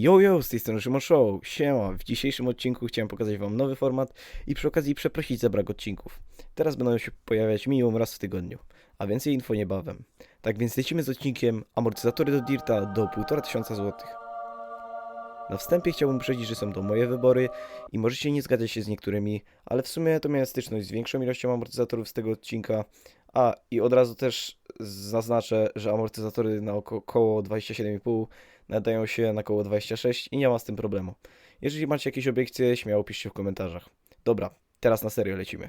Yo, yo, z tej strony Szymon Show. Siema, w dzisiejszym odcinku chciałem pokazać Wam nowy format i przy okazji przeprosić za brak odcinków. Teraz będą się pojawiać minimum raz w tygodniu, a więcej info niebawem. Tak więc lecimy z odcinkiem amortyzatory do Dirta do 1500 zł. Na wstępie chciałbym uprzedzić, że są to moje wybory i możecie nie zgadzać się z niektórymi, ale w sumie to miałem styczność z większą ilością amortyzatorów z tego odcinka. A, i od razu też zaznaczę, że amortyzatory na oko- około 27,5 nadają się na około 26 i nie ma z tym problemu. Jeżeli macie jakieś obiekcje, śmiało piszcie w komentarzach. Dobra, teraz na serio lecimy.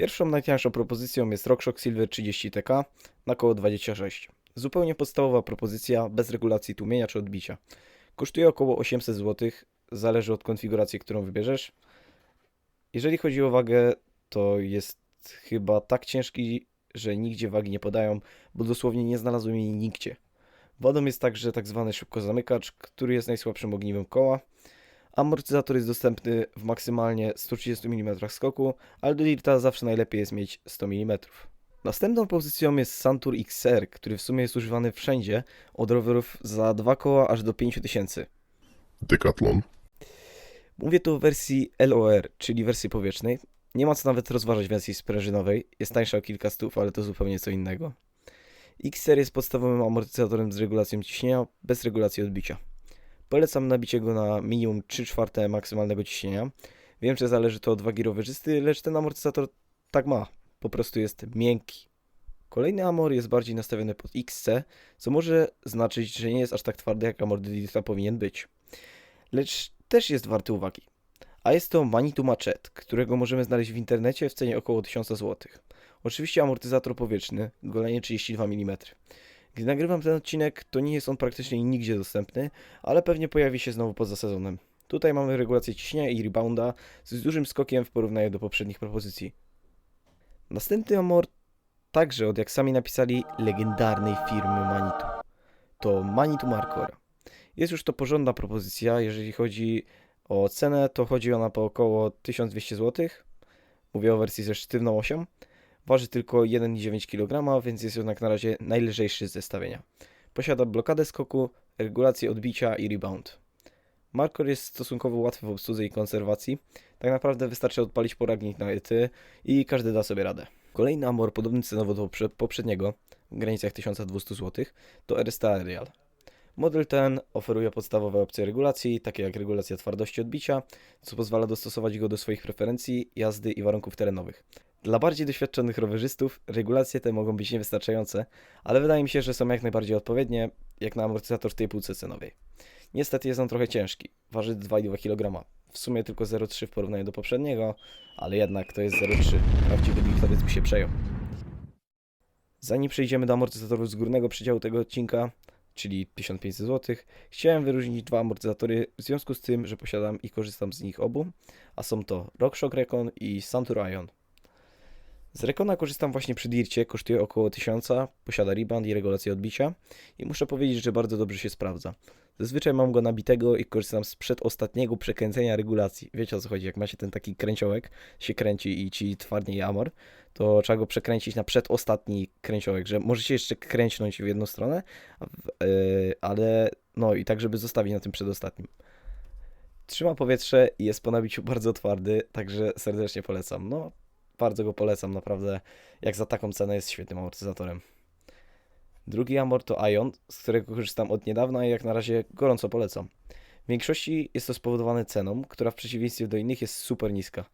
Pierwszą najtańszą propozycją jest RockShox Silver 30TK na około 26. Zupełnie podstawowa propozycja, bez regulacji tłumienia czy odbicia. Kosztuje około 800 zł, zależy od konfiguracji, którą wybierzesz. Jeżeli chodzi o wagę, to jest chyba tak ciężki, że nigdzie wagi nie podają, bo dosłownie nie znalazłem jej nigdzie. Wodą jest także tak zwany szybkozamykacz, który jest najsłabszym ogniwem koła. Amortyzator jest dostępny w maksymalnie 130 mm skoku, ale do Dirta zawsze najlepiej jest mieć 100 mm. Następną pozycją jest Santur XR, który w sumie jest używany wszędzie, od rowerów za dwa koła aż do 5000. Decathlon. Mówię tu o wersji LOR, czyli wersji powietrznej. Nie ma co nawet rozważać wersji sprężynowej, jest tańsza o kilka stów, ale to zupełnie co innego. XR jest podstawowym amortyzatorem z regulacją ciśnienia, bez regulacji odbicia. Polecam nabicie go na minimum 3 czwarte maksymalnego ciśnienia. Wiem, że zależy to od wagi rowerzysty, lecz ten amortyzator tak ma, po prostu jest miękki. Kolejny Amor jest bardziej nastawiony pod XC, co może znaczyć, że nie jest aż tak twardy jak Amor powinien być. Lecz też jest warty uwagi. A jest to Manitou Machete, którego możemy znaleźć w internecie w cenie około 1000 zł. Oczywiście amortyzator powietrzny, golenie 32 mm. Gdy nagrywam ten odcinek, to nie jest on praktycznie nigdzie dostępny, ale pewnie pojawi się znowu poza sezonem. Tutaj mamy regulację ciśnienia i rebounda z dużym skokiem w porównaniu do poprzednich propozycji. Następny Amor, także od jak sami napisali, legendarnej firmy Manitou. To Manitou Markor. Jest już to porządna propozycja, jeżeli chodzi o cenę, to chodzi ona po około 1200 zł. Mówię o wersji ze sztywną osią. Waży tylko 1,9 kg, więc jest jednak na razie najlżejszy z zestawienia. Posiada blokadę skoku, regulację odbicia i rebound. Markor jest stosunkowo łatwy w obsłudze i konserwacji. Tak naprawdę wystarczy odpalić poragnik na ety i każdy da sobie radę. Kolejny Amor podobny cenowo do poprze- poprzedniego, w granicach 1200 zł, to RST Aerial. Model ten oferuje podstawowe opcje regulacji, takie jak regulacja twardości odbicia, co pozwala dostosować go do swoich preferencji, jazdy i warunków terenowych. Dla bardziej doświadczonych rowerzystów regulacje te mogą być niewystarczające, ale wydaje mi się, że są jak najbardziej odpowiednie, jak na amortyzator w tej półce cenowej. Niestety jest on trochę ciężki, waży 2,2 kg. W sumie tylko 0,3 w porównaniu do poprzedniego, ale jednak to jest 0,3. Prawdziwy driftowiec by się przejął. Zanim przejdziemy do amortyzatorów z górnego przedziału tego odcinka, czyli 1500 zł, chciałem wyróżnić dwa amortyzatory w związku z tym, że posiadam i korzystam z nich obu, a są to RockShox Recon i Santur Ion. Z Recona korzystam właśnie przy Dircie, kosztuje około 1000, posiada rebound i regulację odbicia i muszę powiedzieć, że bardzo dobrze się sprawdza. Zazwyczaj mam go nabitego i korzystam z przedostatniego przekręcenia regulacji. Wiecie o co chodzi, jak macie ten taki kręciołek, się kręci i ci twardnieje amor, to trzeba go przekręcić na przedostatni kręciołek, że możecie jeszcze kręcić w jedną stronę, yy, ale no i tak, żeby zostawić na tym przedostatnim. Trzyma powietrze i jest po nabiciu bardzo twardy, także serdecznie polecam. No, bardzo go polecam, naprawdę. Jak za taką cenę jest świetnym amortyzatorem. Drugi Amor to Ion, z którego korzystam od niedawna i jak na razie gorąco polecam. W większości jest to spowodowane ceną, która w przeciwieństwie do innych jest super niska.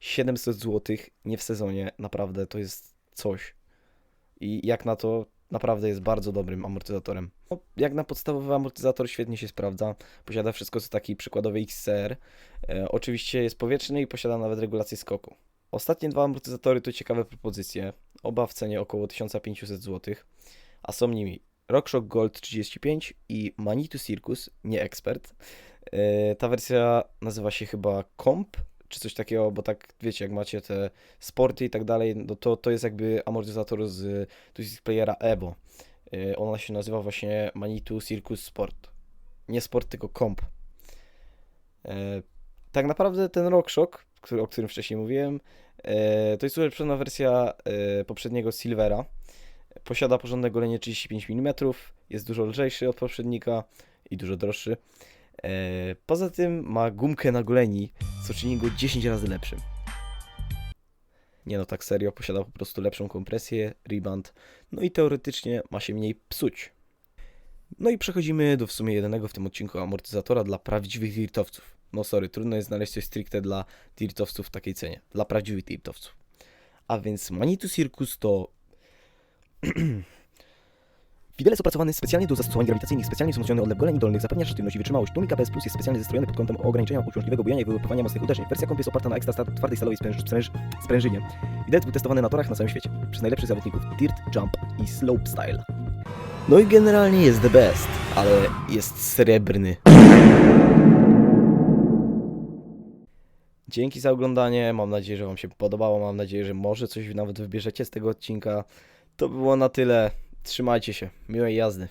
700 zł nie w sezonie, naprawdę to jest coś. I jak na to, naprawdę jest bardzo dobrym amortyzatorem. No, jak na podstawowy amortyzator świetnie się sprawdza. Posiada wszystko co taki przykładowy XCR. E, oczywiście jest powietrzny i posiada nawet regulację skoku. Ostatnie dwa amortyzatory to ciekawe propozycje. Oba w cenie około 1500 zł. A są nimi RockShox Gold 35 i Manitou Circus, nie ekspert. E, ta wersja nazywa się chyba Comp, czy coś takiego, bo tak wiecie, jak macie te sporty i tak dalej, no to, to jest jakby amortyzator z z playera Evo. E, Ona się nazywa właśnie Manitou Circus Sport. Nie Sport, tylko Comp. E, Tak naprawdę ten RockShox, który, o którym wcześniej mówiłem, E, to jest ulepszona wersja e, poprzedniego Silvera. Posiada porządne golenie 35 mm, jest dużo lżejszy od poprzednika i dużo droższy. E, poza tym ma gumkę na goleni, co czyni go 10 razy lepszym. Nie no, tak serio, posiada po prostu lepszą kompresję, rebound, no i teoretycznie ma się mniej psuć. No i przechodzimy do w sumie jedynego w tym odcinku amortyzatora dla prawdziwych dirtowców. No sorry, trudno jest znaleźć coś stricte dla dirtowców w takiej cenie. Dla prawdziwych dirtowców. A więc Manitou Circus to... Widelec opracowany specjalnie do zastosowań grawitacyjnych, specjalnie wzmocniony odlew goleni dolnych, zapewnia sztywność i wytrzymałość. Tłumik PS Plus jest specjalnie zestrojony pod kątem ograniczenia uciążliwego bujania i wyłapywania mocnych uderzeń. Wersja komp jest oparta na ekstra twardej stalowej spręż- spręż- sprężynie. Widelec był testowany na torach na całym świecie. Przez najlepszych zawodników Dirt, Jump i Slopestyle. No i generalnie jest the best, ale jest srebrny. Dzięki za oglądanie. Mam nadzieję, że Wam się podobało. Mam nadzieję, że może coś nawet wybierzecie z tego odcinka. To było na tyle. Trzymajcie się. Miłej jazdy.